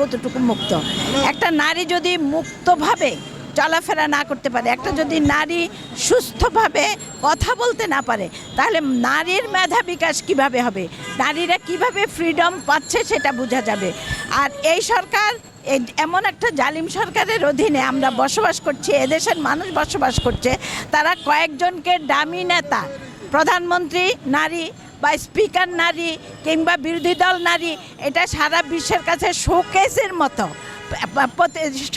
কতটুকু মুক্ত? একটা নারী যদি মুক্তভাবে চলাফেরা না করতে পারে, একটা যদি নারী সুস্থভাবে কথা বলতে না পারে, তাহলে নারীর মেধা বিকাশ কীভাবে হবে? নারীরা কীভাবে ফ্রিডম পাচ্ছে সেটা বোঝা যাবে। আর এই সরকার এমন একটা জালিম সরকারের অধীনে আমরা বসবাস করছি, এদেশের মানুষ বসবাস করছে, তারা কয়েকজনকে দামি নেতা, প্রধানমন্ত্রী, নারী বা স্পিকার নারী কিংবা বিরোধী দল নারী, এটা সারা বিশ্বের কাছে শোকেসের মতো।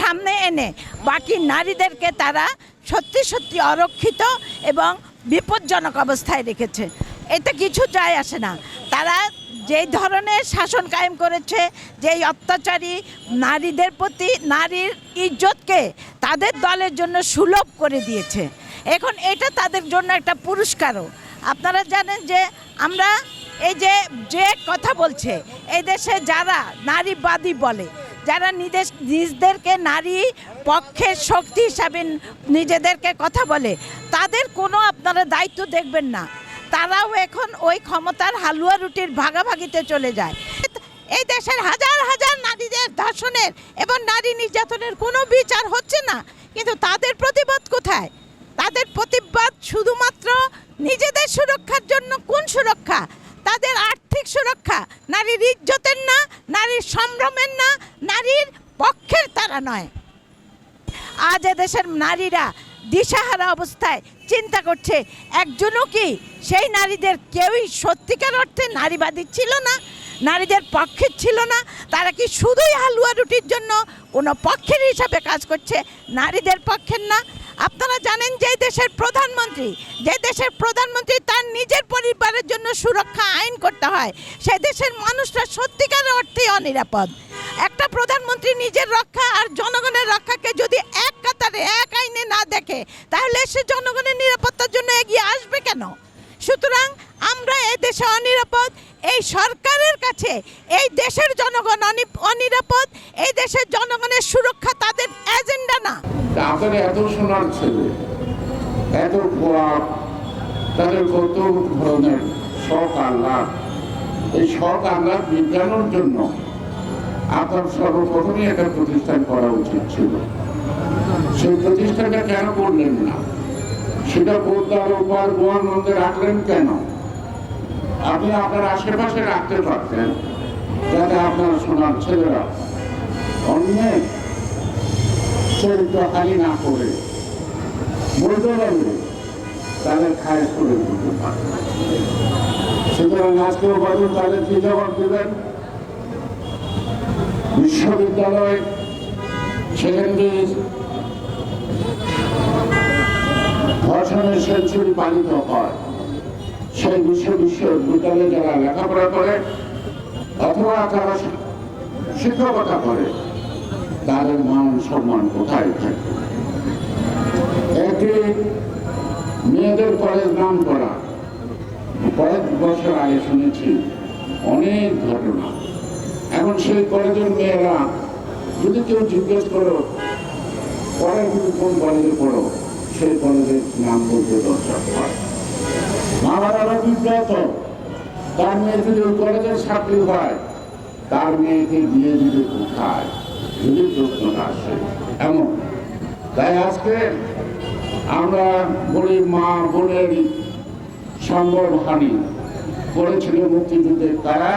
সামনে এনে বাকি নারীদেরকে তারা সত্যি সত্যি অরক্ষিত এবং বিপজ্জনক অবস্থায় রেখেছে। এতে কিছু যায় আসে না। তারা যেই ধরনের শাসন কায়েম করেছে, যেই অত্যাচারী নারীদের প্রতি নারীর ইজ্জতকে তাদের দলের জন্য সুলভ করে দিয়েছে। এখন এটা তাদের জন্য একটা পুরস্কারও। আপনারা জানেন যে আমরা এই যে যে কথা বলছে, এই দেশে যারা নারীবাদী বলে, যারা নিজের নিজদেরকে নারী পক্ষের শক্তি হিসাবে নিজেদেরকে কথা বলে, তাদের কোনো আপনারা দায়িত্ব দেখবেন না। তারাও এখন ওই ক্ষমতার হালুয়া রুটির ভাগাভাগিতে চলে যায়। এই দেশের হাজার হাজার নারীদের ধর্ষণের এবং নারী নির্যাতনের কোনো বিচার হচ্ছে না। কিন্তু তাদের প্রতিবাদ কোথায়? তাদের প্রতিবাদ শুধুমাত্র নিজেদের সুরক্ষার জন্য কোন সুরক্ষা? তাদের আর্থিক সুরক্ষা। নারীর ইজ্জতের না, নারীর সম্ভ্রমের না, নারীর পক্ষের তারা নয়। আজ এদেশের নারীরা দিশাহারা অবস্থায় চিন্তা করছে, একজনও কি সেই নারীদের কেউই সত্যিকার অর্থে নারীবাদী ছিল না, নারীদের পক্ষের ছিল না, তারা কি শুধুই হালুয়া রুটির জন্য কোনো পক্ষের হিসাবে কাজ করছে, নারীদের পক্ষের না? আপনারা জানেন যে দেশের প্রধানমন্ত্রী, যে দেশের প্রধানমন্ত্রী তার নিজের পরিবারের জন্য সুরক্ষা আইন করতে হয়। সেই দেশের মানুষরা সত্যিকার অর্থে অনিরাপদ। একটা প্রধানমন্ত্রী নিজের রক্ষা আর জনগণের রক্ষাকে যদি এক কাতারে, এক আইনে না দেখে, তাহলে সে জনগণের নিরাপত্তার জন্য এগিয়ে আসবে কেন? সুতরাং আমরা এই দেশে অনিরাপদ, এই সরকারের কাছে এই দেশের জনগণ অনিরাপদ, এই দেশের জনগণের সুরক্ষা তাদের এজেন্ডা না। আপনার এত সোনার ছেলে, এত গোয়াব তাদের কত ধরনের শখ আহ্লাদ। এই শখ আহ্লাদ বিজ্ঞানের জন্য আপনার সর্বপ্রথমে একটা প্রতিষ্ঠান করা উচিত ছিল। সেই প্রতিষ্ঠানটা কেন করলেন না? সেটা পোদ্দার উপর গোয়ার রাখলেন কেন? আপনি আপনার আশেপাশে রাখতে পারতেন, যাতে আপনার সোনার ছেলেরা অন্যের চরিত্র হানি না করে বৈধভাবে তাদের খায়স করে দিতে সুতরাং আজকেও বলুন তাদের কি জবাব দেবেন? বিশ্ববিদ্যালয় সেকেন্ডারি ধর্ষণের সেঞ্চুরি পালিত হয়। সেই বিশ্ব বিশ্ববিদ্যালয়ে যারা লেখাপড়া করে, অথবা তারা শিক্ষকতা করে তাদের মান সম্মান কোথায় থাকে? মেয়েদের কলেজ নাম করা। কয়েক বছর আগে শুনেছি, অনেক ঘটনা। এখন সেই কলেজের মেয়েরা, যদি কেউ জিজ্ঞেস করো, পরে তুমি কোন কলেজে পড়ো? সেই কলেজের নাম বলতে দরকার হয়। মা বাবারা বিব্রত? তার মেয়ে যদি ওই কলেজের ছাত্রী হয়, তার মেয়েকে বিয়ে দিবে কোথায়? যদি প্রশ্নটা আসে এমন। তাই আজকে আমরা বলি মা বোনের সম্বর হানি করেছিল মুক্তিযুদ্ধের তারা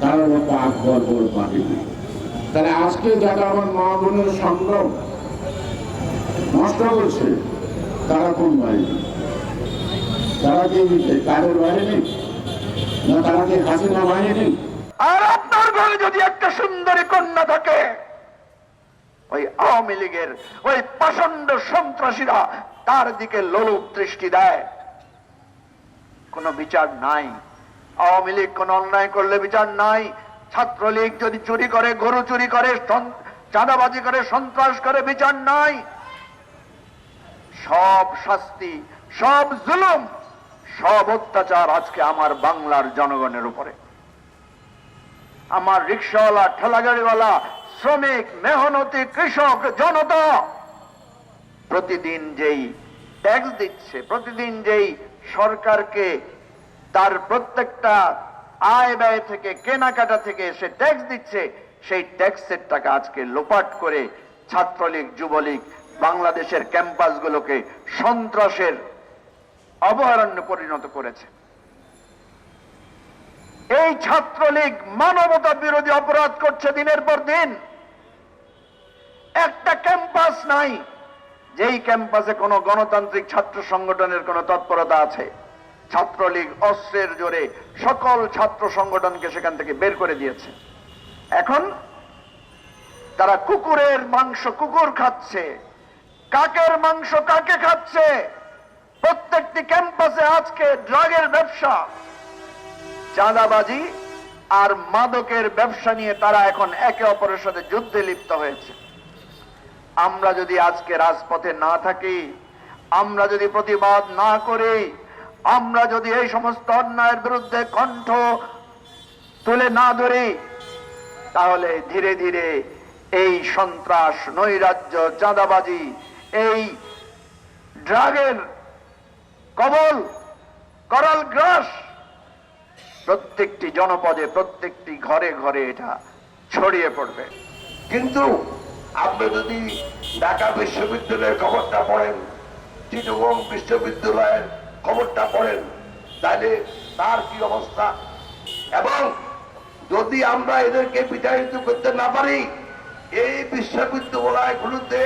তারা মতো আকবর বল পারেনি তাহলে আজকে যারা আমার মা বোনের সংগ্রাম নষ্ট করছে, তারা কোন বাহিনী তারা কি কারোর বাহিনী না তারা কি হাসিনা বাহিনী আর আপনার ঘরে যদি একটা সুন্দরী কন্যা থাকে ওই আওয়ামী লীগের ওই প্রচণ্ড সন্ত্রাসীরা তার দিকে লোলুপ দৃষ্টি দেয়। কোনো বিচার নাই। আওয়ামী লীগ কোন অন্যায় করলে বিচার নাই। ছাত্রলীগ যদি চুরি করে, গরু চুরি করে চাঁদাবাজি করে, সন্ত্রাস করে, বিচার নাই। সব শাস্তি, সব জুলুম, সব অত্যাচার আজকে আমার বাংলার জনগণের উপরে। আমার রিক্সাওয়ালা, ঠেলাগাড়িওয়ালা শ্রমিক মেহনতি কৃষক জনতা। প্রতিদিন যেই ট্যাক্স দিচ্ছে, প্রতিদিন যেই সরকারকে তার প্রত্যেকটা আয় ব্যয় থেকে, কেনাকাটা থেকে সে ট্যাক্স দিচ্ছে, সেই ট্যাক্সের টাকা আজকে লোপাট করে ছাত্রলীগ, যুবলীগ, বাংলাদেশের ক্যাম্পাসগুলোকে সন্ত্রাসের অভয়ারণ্যে পরিণত করেছে। এই ছাত্রলীগ মানবতা বিরোধী অপরাধ করছে দিনের পর দিন। একটা ক্যাম্পাস নাই, যেই ক্যাম্পাসে কোনো গণতান্ত্রিক ছাত্র সংগঠনের কোনো তৎপরতা আছে। ছাত্রলীগ অস্ত্রের জোরে সকল ছাত্র সংগঠনকে সেখান থেকে বের করে দিয়েছে। এখন তারা কুকুরের মাংস কুকুর খাচ্ছে। কাকের মাংস কাকে খাচ্ছে? প্রত্যেকটি ক্যাম্পাসে আজকে ড্রাগের ব্যবসা। চাঁদাবাজি আর মাদকের ব্যবসা নিয়ে তারা এখন একে অপরের সাথে যুদ্ধে লিপ্ত হয়েছে। আমরা যদি আজকে রাজপথে না থাকি, আমরা যদি প্রতিবাদ না করি, আমরা যদি এই সমস্ত অন্যায়ের বিরুদ্ধে কণ্ঠ তুলে না ধরি, তাহলে ধীরে ধীরে এই সন্ত্রাস, নৈরাজ্য, চাঁদাবাজি, এই ড্রাগের কবল, করাল গ্রাস, প্রত্যেকটি জনপদে, প্রত্যেকটি ঘরে ঘরে এটা ছড়িয়ে পড়বে। কিন্তু আপনি যদি ঢাকা বিশ্ববিদ্যালয়ের খবরটা পড়েন চিটগং বিশ্ববিদ্যালয়ের খবরটা পড়েন, তাহলে তার কি অবস্থা? এবং যদি আমরা এদেরকে বিতাড়িত করতে না পারি, এই বিশ্ববিদ্যালয়গুলোতে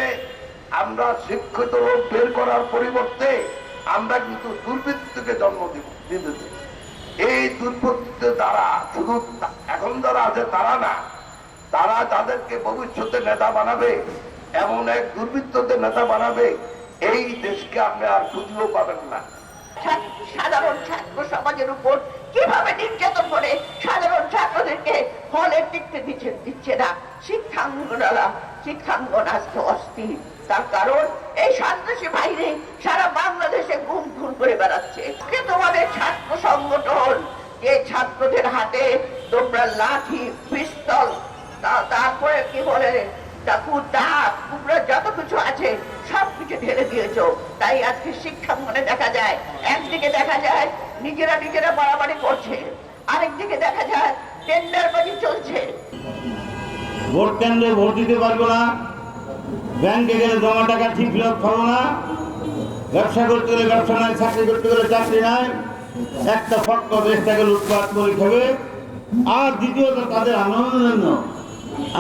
আমরা শিক্ষিত লোক বের করার পরিবর্তে আমরা কিন্তু দুর্বৃত্তকে জন্ম দিব এই দুর্বৃত্ত দ্বারা শুধু এখন যারা আছে তারা না। তারা তাদেরকে ভবিষ্যতে নেতা বানাবে, এমন এক দুর্বৃত্তদের নেতা বানাবে, এই দেশকে আপনি আর খুঁজলেও পাবেন না। সাধারণ ছাত্র সাধারণ অস্থির। তার কারণ, এই বাহিনী সারা বাংলাদেশে করে বেড়াচ্ছে। তোমাদের ছাত্র সংগঠন? যে ছাত্রদের হাতে তোমরা লাঠি পিস্তল তা- তারপরে কি বলে কুমড়া যত কিছু আছে, সব কিছু ঢেলে দিয়েছ। তাই আজকে শিক্ষাঙ্গনে দেখা যায়। একদিকে দেখা যায়, নিজেরা নিজেরা বাড়াবাড়ি করছে। আরেকদিকে দেখা যায় টেন্ডার বাজি চলছে। ভোট কেন্দ্রে ভোট দিতে পারব না। ব্যাংকে গেলে জমা টাকা ঠিক ফেরত ব্যবসা করতে ব্যবসা নাই, চাকরি করতে খাবে। আর দ্বিতীয়ত তাদের আনন্দের জন্য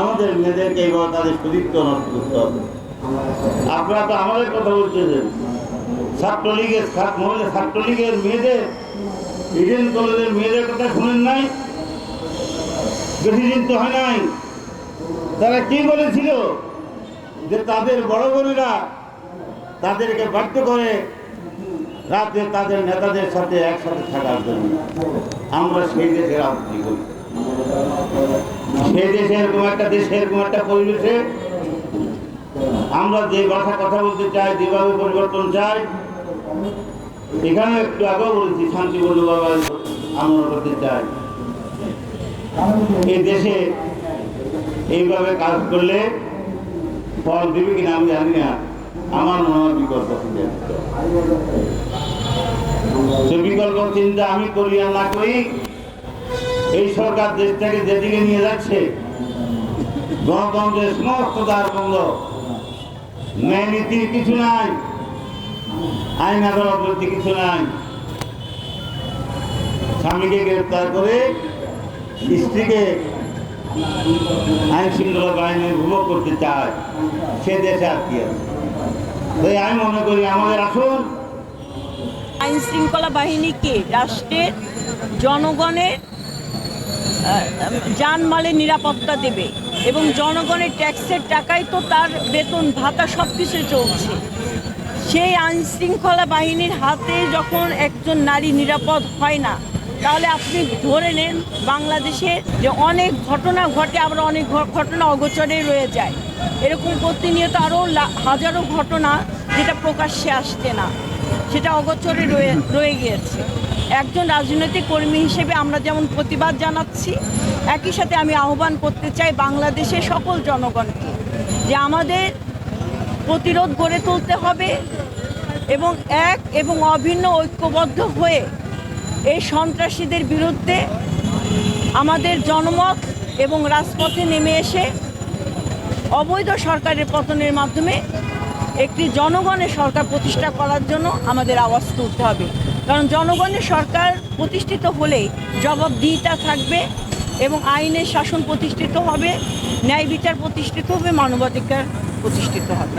আমাদের মেয়েদেরকে এবার তাদের চরিত্র নষ্ট করতে হবে আপনারা তো আমাদের কথা বলছেন। ছাত্রলীগের ছাত্র মহিলা ছাত্রলীগের মেয়েদের, ইডেন কলেজের মেয়েদের কথা শুনেন নাই? বেশি দিন তো হয় নাই। তারা কি বলেছিল যে তাদের বড় বোনেরা তাদেরকে বাধ্য করে রাতে তাদের নেতাদের সাথে একসাথে থাকার জন্য? আমরা সেই দেশের রাজনীতি করি। সেই দেশে এরকম একটা দেশে এরকম একটা পরিবেশে আমরা যে ভাষা কথা বলতে চাই যেভাবে পরিবর্তন চাই এখানে একটু আগেও বলেছি, শান্তিপূর্ণভাবে আমরা করতে চাই এই দেশে এইভাবে কাজ করলে ফল দিবে কিনা আমি জানি না আমার মনে হয় বিকল্প চিন্তা। সে বিকল্প চিন্তা আমি করি আর না করি এই সরকার দেশটাকে যেদিকে নিয়ে যাচ্ছে, গণতন্ত্রের সমস্ত দ্বার বন্ধ। ন্যায় নীতির কিছু নাই, আইন আদালত কিছু নাই। স্বামীকে গ্রেপ্তার করে স্ত্রীকে আইন শৃঙ্খলা বাহিনী উপভোগ করতে চায়। সে দেশে আর কি আছে? আমি মনে করি আমাদের আসুন আইন শৃঙ্খলা বাহিনীকে রাষ্ট্রের, জনগণের আহ, জানমালের নিরাপত্তা দেবে এবং জনগণের ট্যাক্সের টাকায় তো তার বেতন ভাতা সব কিছু চলছে। সেই আইনশৃঙ্খলা বাহিনীর হাতে যখন একজন নারী নিরাপদ হয় না তাহলে আপনি ধরে নেন বাংলাদেশে যে অনেক ঘটনা ঘটে আবার অনেক ঘটনা অগোচরে রয়ে যায়। এরকম প্রতিনিয়ত আরও হাজারো ঘটনা যেটা প্রকাশ্যে আসছে না সেটা অগোচরে রয়ে রয়ে গিয়েছে। একজন রাজনৈতিক কর্মী হিসেবে আমরা যেমন প্রতিবাদ জানাচ্ছি, একই সাথে আমি আহ্বান করতে চাই বাংলাদেশের সকল জনগণকে যে আমাদের প্রতিরোধ গড়ে তুলতে হবে এবং এক এবং অভিন্ন ঐক্যবদ্ধ হয়ে এই সন্ত্রাসীদের বিরুদ্ধে আমাদের জনমত এবং রাজপথে নেমে এসে অবৈধ সরকারের পতনের মাধ্যমে একটি জনগণের সরকার প্রতিষ্ঠা করার জন্য আমাদের আওয়াজ তুলতে হবে। কারণ জনগণের সরকার প্রতিষ্ঠিত হলে জবাবদিহিতা থাকবে এবং আইনের শাসন প্রতিষ্ঠিত হবে, ন্যায় বিচার প্রতিষ্ঠিত হবে, মানবাধিকার প্রতিষ্ঠিত হবে।